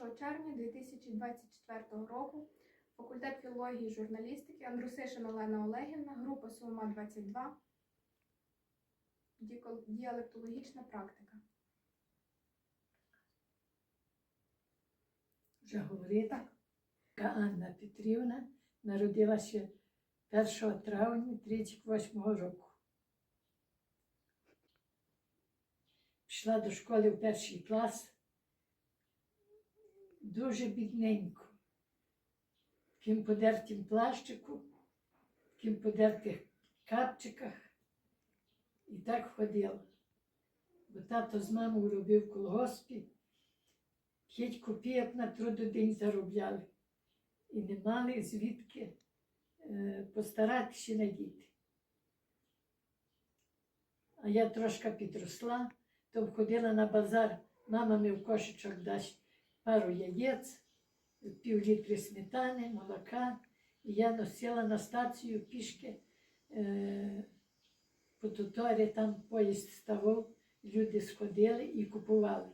1 червня 2024 року факультет філології і журналістики Андрусишин Олена Олегівна, група Сума 22, діалектологічна практика. вже говорити. Анна Петрівна народилася 1 травня 38 року. Пішла до школи в перший клас. Дуже бідненько. Ким подертім плащику, ким подертих капчиках. І так ходила. Бо тато з мамою робив в колгоспі. П'ять копійок на трудодень заробляли і не мали звідки е, постаратися на діти. А я трошки підросла, то входила на базар, мама мені в кошечок дасть пару яєць, пів літри сметани, молока. І я носила на стацію пішки е, по туторі, там поїзд ставав, люди сходили і купували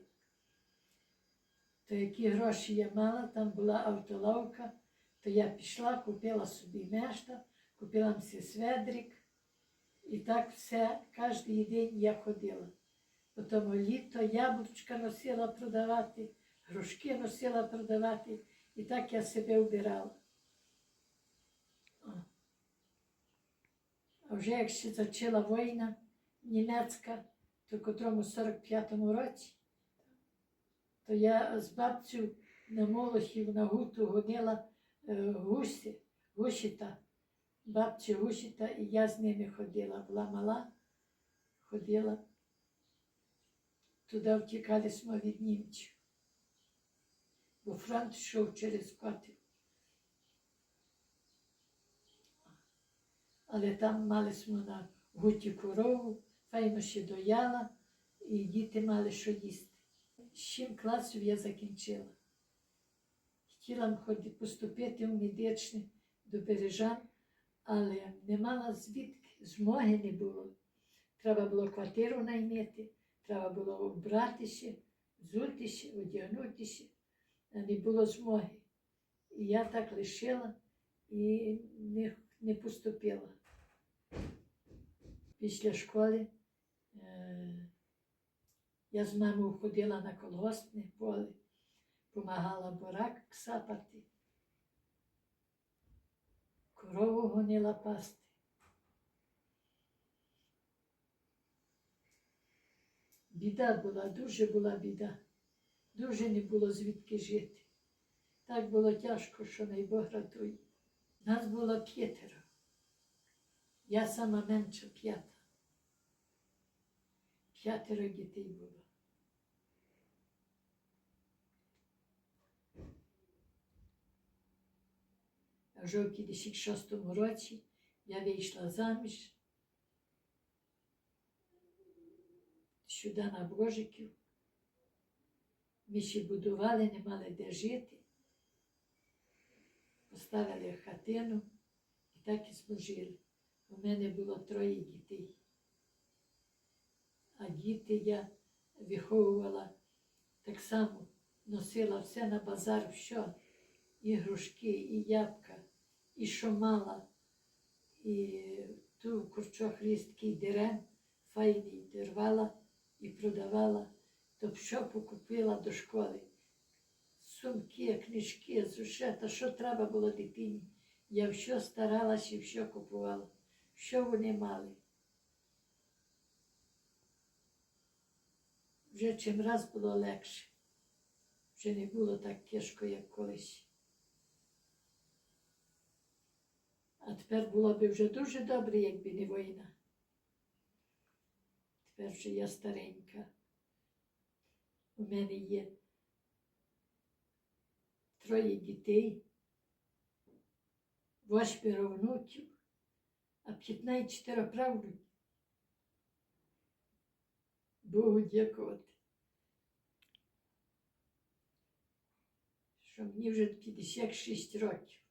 то які гроші я мала, там була автолавка, то я пішла, купила собі мешта, купила мсі сведрик. І так все, кожен день я ходила. Потім літо яблучка носила продавати, грушки носила продавати, і так я себе вбирала. А вже як ще почала війна німецька, то котрому 45-му році, то я з бабцю на Молохів на гуту гонила е, гусі, гусіта, бабці гусіта, і я з ними ходила. Була мала, ходила. Туди втікали ми від німців. Бо фронт йшов через Котів. Але там мали ми на гуті корову, файно ще дояла, і діти мали що їсти. Сім класів я закінчила. Хотіла поступити в медичне до Бережан, але не мала звідки, змоги не було. Треба було квартиру наймити, треба було вбратися, взутися, одягнутися, не було змоги. І я так лишила і не, не поступила. Після школи е, я з мамою ходила на колгоспне поле, помагала бурак сапати, корову гонила пасти. Біда була, дуже була біда. Дуже не було звідки жити. Так було тяжко, що рятує. Нас було п'ятеро. Я сама менша п'ята. П'ятеро дітей було. А вже в 56 році я вийшла заміж сюди на Божиків. Ще будували, не мали де жити. Поставили хатину і так і служили. У мене було троє дітей. А діти я виховувала так само, носила все на базар, все, ігрушки, і ябка, і що мала, і ту курчохлісткий дерен файний дервала і продавала, то що покупила до школи. Сумки, книжки, зушета, що треба було дитині. Я все старалася і все купувала, що вони мали. Вже чим раз було легше. Вже не було так тяжко, як колись. А тепер було б вже дуже добре, якби не війна. Тепер вже я старенька. У мене є троє дітей, восьмеро внуків, а 15 правнуків. Богу дякувати. Що мені вже 56 років.